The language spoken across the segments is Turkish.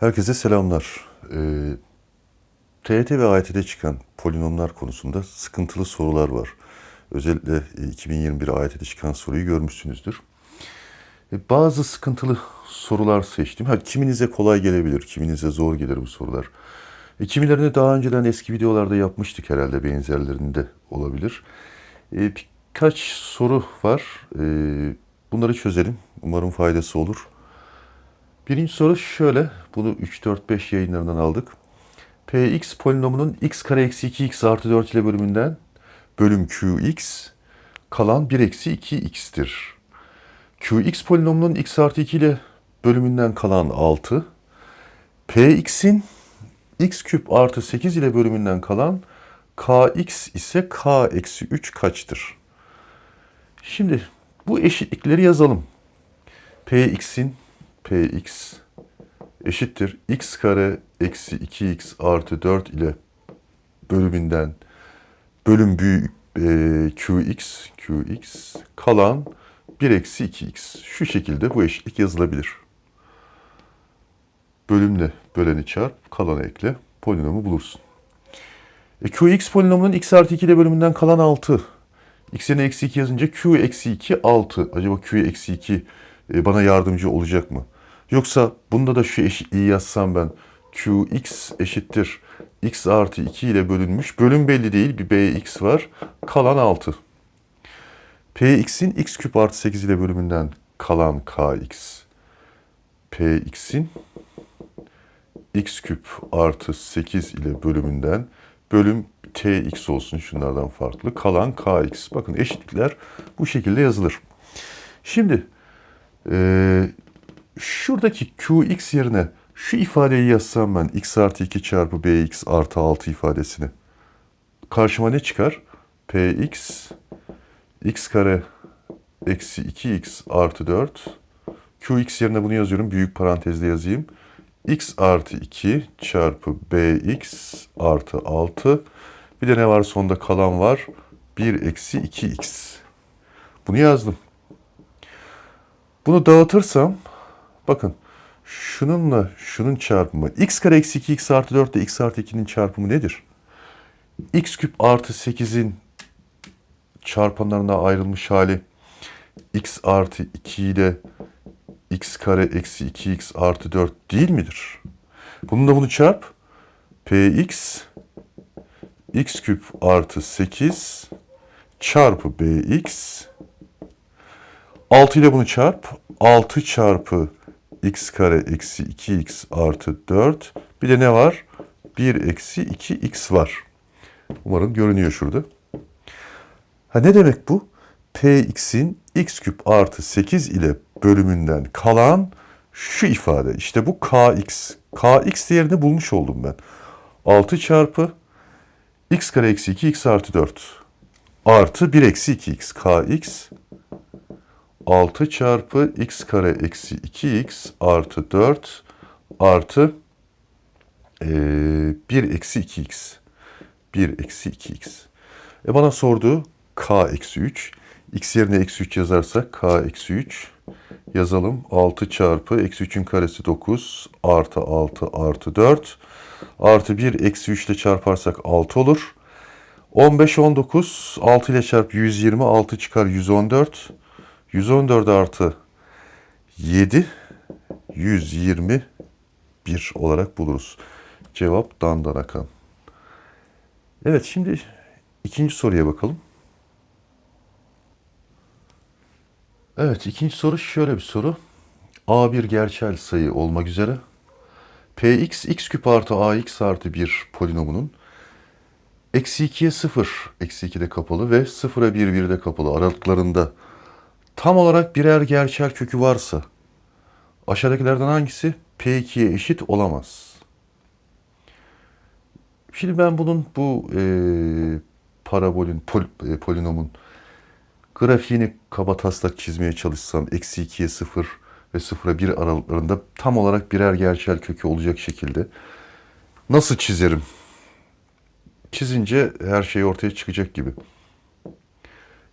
Herkese selamlar. Ee, TYT ve AYT'de çıkan polinomlar konusunda sıkıntılı sorular var. Özellikle e, 2021 AYT'de çıkan soruyu görmüşsünüzdür. E, bazı sıkıntılı sorular seçtim. Ha, kiminize kolay gelebilir, kiminize zor gelir bu sorular. E, kimilerini daha önceden eski videolarda yapmıştık herhalde benzerlerinde olabilir. E, birkaç soru var. E, bunları çözelim. Umarım faydası olur. Birinci soru şöyle. Bunu 3, 4, 5 yayınlarından aldık. Px polinomunun x kare eksi 2x artı 4 ile bölümünden bölüm qx kalan 1 eksi 2x'tir. qx polinomunun x artı 2 ile bölümünden kalan 6. px'in x küp artı 8 ile bölümünden kalan kx ise k eksi 3 kaçtır? Şimdi bu eşitlikleri yazalım. px'in px eşittir x kare eksi 2x artı 4 ile bölümünden bölüm büyük e, qx qx kalan 1 eksi 2x. Şu şekilde bu eşitlik yazılabilir. Bölümle böleni çarp, kalanı ekle, polinomu bulursun. E, qx polinomunun x artı 2 ile bölümünden kalan 6. x yerine eksi 2 yazınca q eksi 2 6. Acaba q eksi 2 e, bana yardımcı olacak mı? Yoksa bunda da şu eşitliği yazsam ben qx eşittir x artı 2 ile bölünmüş. Bölüm belli değil bir bx var. Kalan 6. px'in x küp artı 8 ile bölümünden kalan kx. px'in x küp artı 8 ile bölümünden bölüm tx olsun şunlardan farklı. Kalan kx. Bakın eşitlikler bu şekilde yazılır. Şimdi eee şuradaki qx yerine şu ifadeyi yazsam ben x artı 2 çarpı bx artı 6 ifadesini. Karşıma ne çıkar? px x kare eksi 2x artı 4 qx yerine bunu yazıyorum. Büyük parantezle yazayım. x artı 2 çarpı bx artı 6 bir de ne var sonda kalan var? 1 eksi 2x. Bunu yazdım. Bunu dağıtırsam Bakın şununla şunun çarpımı x kare eksi 2x artı 4 ile x artı 2'nin çarpımı nedir? x küp artı 8'in çarpanlarına ayrılmış hali x artı 2 ile x kare eksi 2x artı 4 değil midir? Bununla bunu çarp. px x küp artı 8 çarpı bx 6 ile bunu çarp. 6 çarpı x kare eksi 2x artı 4. Bir de ne var? 1 eksi 2x var. Umarım görünüyor şurada. Ha ne demek bu? Px'in x küp artı 8 ile bölümünden kalan şu ifade. İşte bu kx. kx değerini bulmuş oldum ben. 6 çarpı x kare eksi 2x artı 4 artı 1 eksi 2x. kx 6 çarpı x kare eksi 2x artı 4 artı e, 1 eksi 2x. 1 eksi 2x. E bana sordu k eksi 3. x yerine eksi 3 yazarsak k eksi 3 yazalım. 6 çarpı eksi 3'ün karesi 9 artı 6 artı 4 artı 1 eksi 3 ile çarparsak 6 olur. 15, 19, 6 ile çarp 120, 6 çıkar 114. 114 artı 7 121 olarak buluruz. Cevap Dandanakan. Evet şimdi ikinci soruya bakalım. Evet ikinci soru şöyle bir soru. A bir gerçel sayı olmak üzere Px x küp artı ax artı 1 polinomunun eksi 2'ye 0, eksi 2'de kapalı ve 0'a 1, 1'de kapalı aralıklarında tam olarak birer gerçel kökü varsa aşağıdakilerden hangisi P2'ye eşit olamaz? Şimdi ben bunun bu e, parabolün, pol, e, polinomun grafiğini kaba taslak çizmeye çalışsam eksi 2'ye 0 ve 0'a 1 aralıklarında tam olarak birer gerçel kökü olacak şekilde nasıl çizerim? Çizince her şey ortaya çıkacak gibi.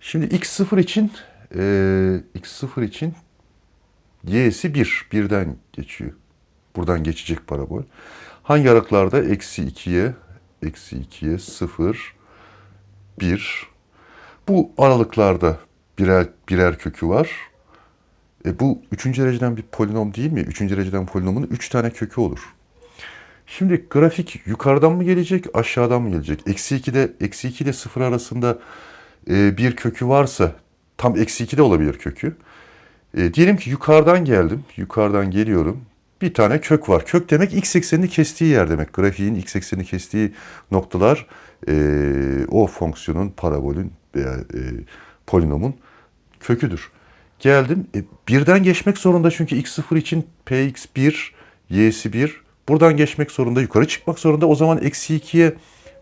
Şimdi x0 için e, x0 için y'si 1. 1'den geçiyor. Buradan geçecek parabol. Hangi aralıklarda? Eksi 2'ye, eksi 2'ye, 0, 1. Bu aralıklarda birer, birer kökü var. E bu üçüncü dereceden bir polinom değil mi? Üçüncü dereceden polinomun üç tane kökü olur. Şimdi grafik yukarıdan mı gelecek, aşağıdan mı gelecek? Eksi 2'de, eksi 2 ile 0 arasında e, bir kökü varsa, tam eksi 2 de olabilir kökü. E, diyelim ki yukarıdan geldim, yukarıdan geliyorum. Bir tane kök var. Kök demek x eksenini kestiği yer demek. Grafiğin x eksenini kestiği noktalar e, o fonksiyonun, parabolün veya e, polinomun köküdür. Geldim. E, birden geçmek zorunda çünkü x0 için px1, y'si 1. Buradan geçmek zorunda, yukarı çıkmak zorunda. O zaman eksi 2'ye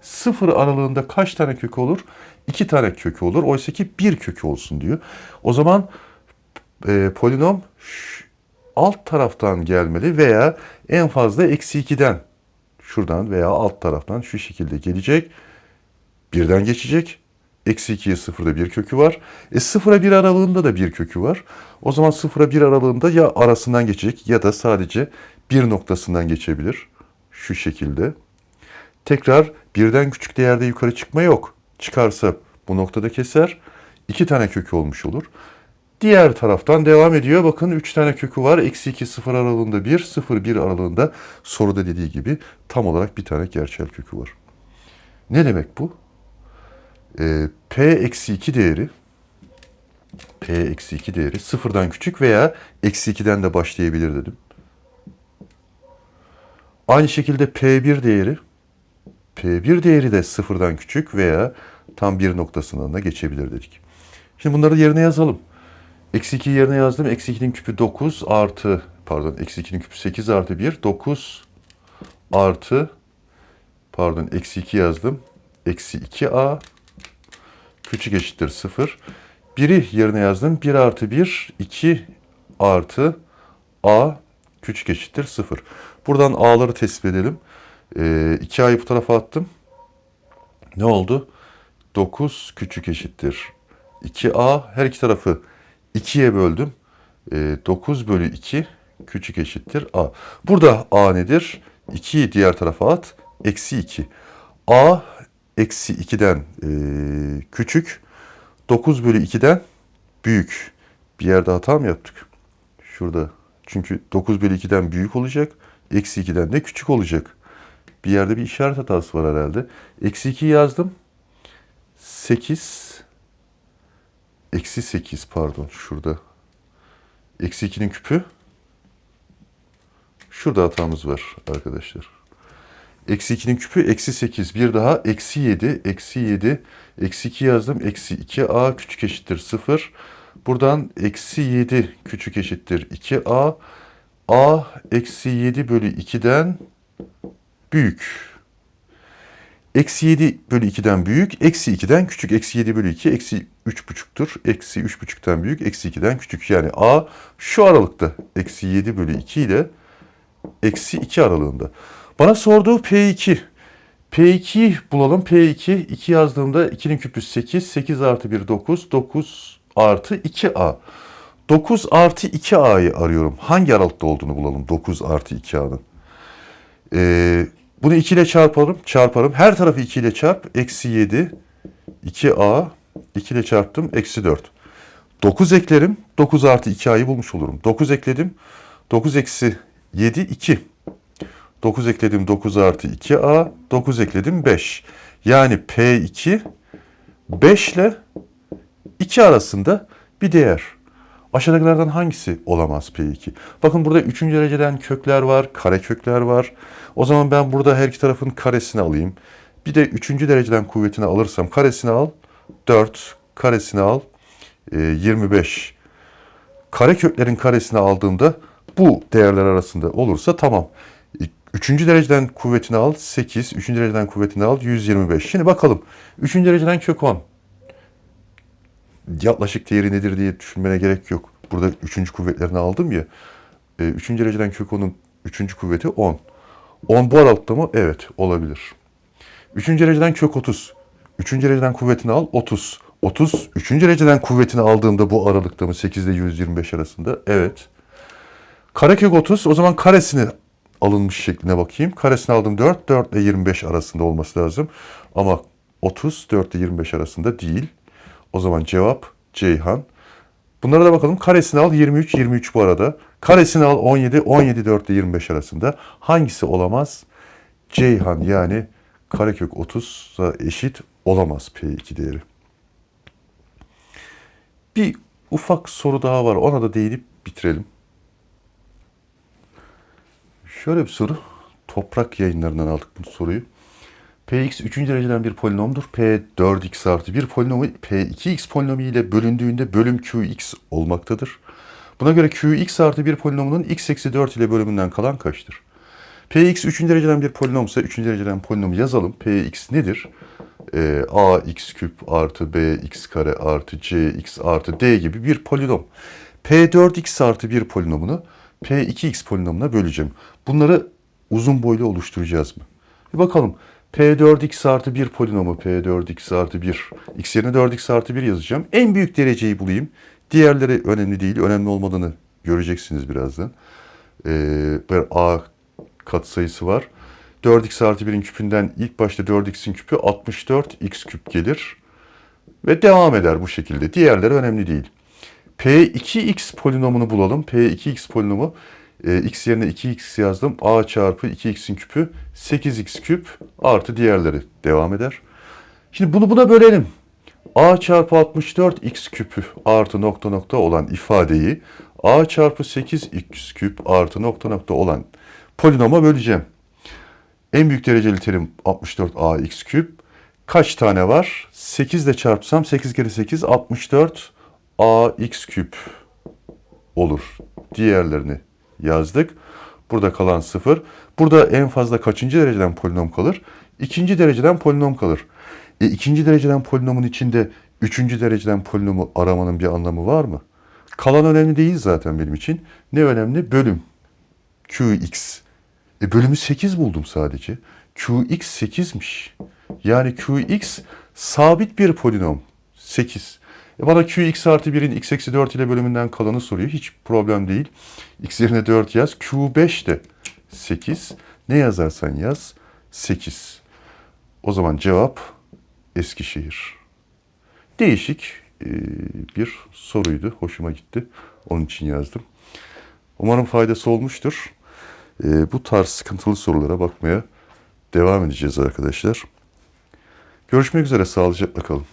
0 aralığında kaç tane kökü olur? 2 tane kökü olur. Oysa ki 1 kökü olsun diyor. O zaman e, polinom alt taraftan gelmeli veya en fazla eksi 2'den şuradan veya alt taraftan şu şekilde gelecek. Birden geçecek. Eksi 2'ye 0'da bir kökü var. E 0'a 1 aralığında da bir kökü var. O zaman 0'a 1 aralığında ya arasından geçecek ya da sadece bir noktasından geçebilir. Şu şekilde. Tekrar birden küçük değerde yukarı çıkma yok. Çıkarsa bu noktada keser. iki tane kökü olmuş olur. Diğer taraftan devam ediyor. Bakın 3 tane kökü var. Eksi 2 0 aralığında 1, 0 1 aralığında soruda dediği gibi tam olarak bir tane gerçel kökü var. Ne demek bu? Ee, P eksi 2 değeri P eksi 2 değeri sıfırdan küçük veya eksi 2'den de başlayabilir dedim. Aynı şekilde P1 değeri P1 değeri de sıfırdan küçük veya tam bir noktasından da geçebilir dedik. Şimdi bunları yerine yazalım. Eksi 2'yi yerine yazdım. Eksi 2'nin küpü 9 artı pardon eksi 2'nin küpü 8 artı 1. 9 artı pardon eksi 2 yazdım. Eksi 2a küçük eşittir 0. 1'i yerine yazdım. 1 artı 1 2 artı a küçük eşittir 0. Buradan a'ları tespit edelim. Ee, 2a'yı bu tarafa attım. Ne oldu? 9 küçük eşittir 2a. Her iki tarafı 2'ye böldüm. Ee, 9 bölü 2 küçük eşittir a. Burada a nedir? 2'yi diğer tarafa at. Eksi 2. a eksi 2'den e, küçük. 9 bölü 2'den büyük. Bir yerde hata mı yaptık? Şurada. Çünkü 9 bölü 2'den büyük olacak. Eksi 2'den de küçük olacak. Bir yerde bir işaret hatası var herhalde. Eksi 2 yazdım. 8 Eksi 8 pardon şurada. Eksi 2'nin küpü. Şurada hatamız var arkadaşlar. Eksi 2'nin küpü eksi 8. Bir daha eksi 7. Eksi 7. Eksi 2 yazdım. Eksi 2a küçük eşittir 0. Buradan eksi 7 küçük eşittir 2a. a eksi 7 bölü 2'den büyük. Eksi 7 bölü 2'den büyük, eksi 2'den küçük. Eksi 7 bölü 2, eksi 3,5'tur. Eksi 3,5'tan büyük, eksi 2'den küçük. Yani A şu aralıkta eksi 7 bölü 2 ile eksi 2 aralığında. Bana sorduğu P2. P2'yi bulalım. P2, 2 yazdığımda 2'nin küpü 8, 8 artı 1 9, 9 artı 2A. 9 artı 2A'yı arıyorum. Hangi aralıkta olduğunu bulalım 9 artı 2A'nın. Ee, bunu 2 ile çarparım. Çarparım. Her tarafı 2 ile çarp. Eksi 7. 2a. 2 ile çarptım. Eksi 4. 9 eklerim. 9 artı 2a'yı bulmuş olurum. 9 ekledim. 9 eksi 7 2. 9 ekledim 9 artı 2a. 9 ekledim 5. Yani P2 5 ile 2 arasında bir değer. Aşağıdakilerden hangisi olamaz P2? Bakın burada 3. dereceden kökler var, kare kökler var. O zaman ben burada her iki tarafın karesini alayım. Bir de 3. dereceden kuvvetini alırsam karesini al. 4, karesini al. e, 25. Kare köklerin karesini aldığımda bu değerler arasında olursa tamam. 3. dereceden kuvvetini al 8, 3. dereceden kuvvetini al 125. Şimdi bakalım. 3. dereceden kök 10 yaklaşık değeri nedir diye düşünmene gerek yok. Burada üçüncü kuvvetlerini aldım ya. E, üçüncü dereceden kök 10'un üçüncü kuvveti 10. 10 bu aralıkta mı? Evet olabilir. Üçüncü dereceden kök 30. Üçüncü dereceden kuvvetini al 30. 30 üçüncü dereceden kuvvetini aldığımda bu aralıkta mı? 8 ile 125 arasında. Evet. Karekök 30 o zaman karesini alınmış şekline bakayım. Karesini aldım 4. 4 ile 25 arasında olması lazım. Ama 30 4 ile 25 arasında değil. O zaman cevap Ceyhan. Bunlara da bakalım. Karesini al 23. 23 bu arada. Karesini al 17. 17 4 ile 25 arasında. Hangisi olamaz? Ceyhan yani karekök 30'a eşit olamaz P2 değeri. Bir ufak soru daha var. Ona da değinip bitirelim. Şöyle bir soru. Toprak yayınlarından aldık bu soruyu. Px 3. dereceden bir polinomdur. P 4x artı bir polinomu P2x polinomu ile bölündüğünde bölüm Qx olmaktadır. Buna göre Qx artı bir polinomunun x eksi 4 ile bölümünden kalan kaçtır? Px 3. dereceden bir polinomsa 3. dereceden polinomu yazalım. Px nedir? Ee, ax küp artı bx kare artı cx artı d gibi bir polinom. P4x artı bir polinomunu P2x polinomuna böleceğim. Bunları uzun boylu oluşturacağız mı? Bir bakalım. P4x artı 1 polinomu P4x artı 1. X yerine 4x artı 1 yazacağım. En büyük dereceyi bulayım. Diğerleri önemli değil. Önemli olmadığını göreceksiniz birazdan. Ee, A katsayısı var. 4x artı 1'in küpünden ilk başta 4x'in küpü 64x küp gelir. Ve devam eder bu şekilde. Diğerleri önemli değil. P2x polinomunu bulalım. P2x polinomu e, x yerine 2x yazdım. a çarpı 2x'in küpü 8x küp artı diğerleri devam eder. Şimdi bunu buna bölelim. a çarpı 64x küpü artı nokta nokta olan ifadeyi a çarpı 8x küp artı nokta nokta olan polinoma böleceğim. En büyük dereceli terim 64ax küp. Kaç tane var? 8 ile çarpsam 8 kere 8 64 ax küp olur. Diğerlerini yazdık. Burada kalan 0. Burada en fazla kaçıncı dereceden polinom kalır? İkinci dereceden polinom kalır. E, ikinci dereceden polinomun içinde üçüncü dereceden polinomu aramanın bir anlamı var mı? Kalan önemli değil zaten benim için. Ne önemli? Bölüm. Qx. E bölümü 8 buldum sadece. Qx 8'miş. Yani Qx sabit bir polinom. 8. E bana Qx artı 1'in x eksi 4 ile bölümünden kalanı soruyor. Hiç problem değil. X yerine 4 yaz. Q5 de 8. Ne yazarsan yaz 8. O zaman cevap Eskişehir. Değişik e, bir soruydu. Hoşuma gitti. Onun için yazdım. Umarım faydası olmuştur. E, bu tarz sıkıntılı sorulara bakmaya devam edeceğiz arkadaşlar. Görüşmek üzere. Sağlıcakla kalın.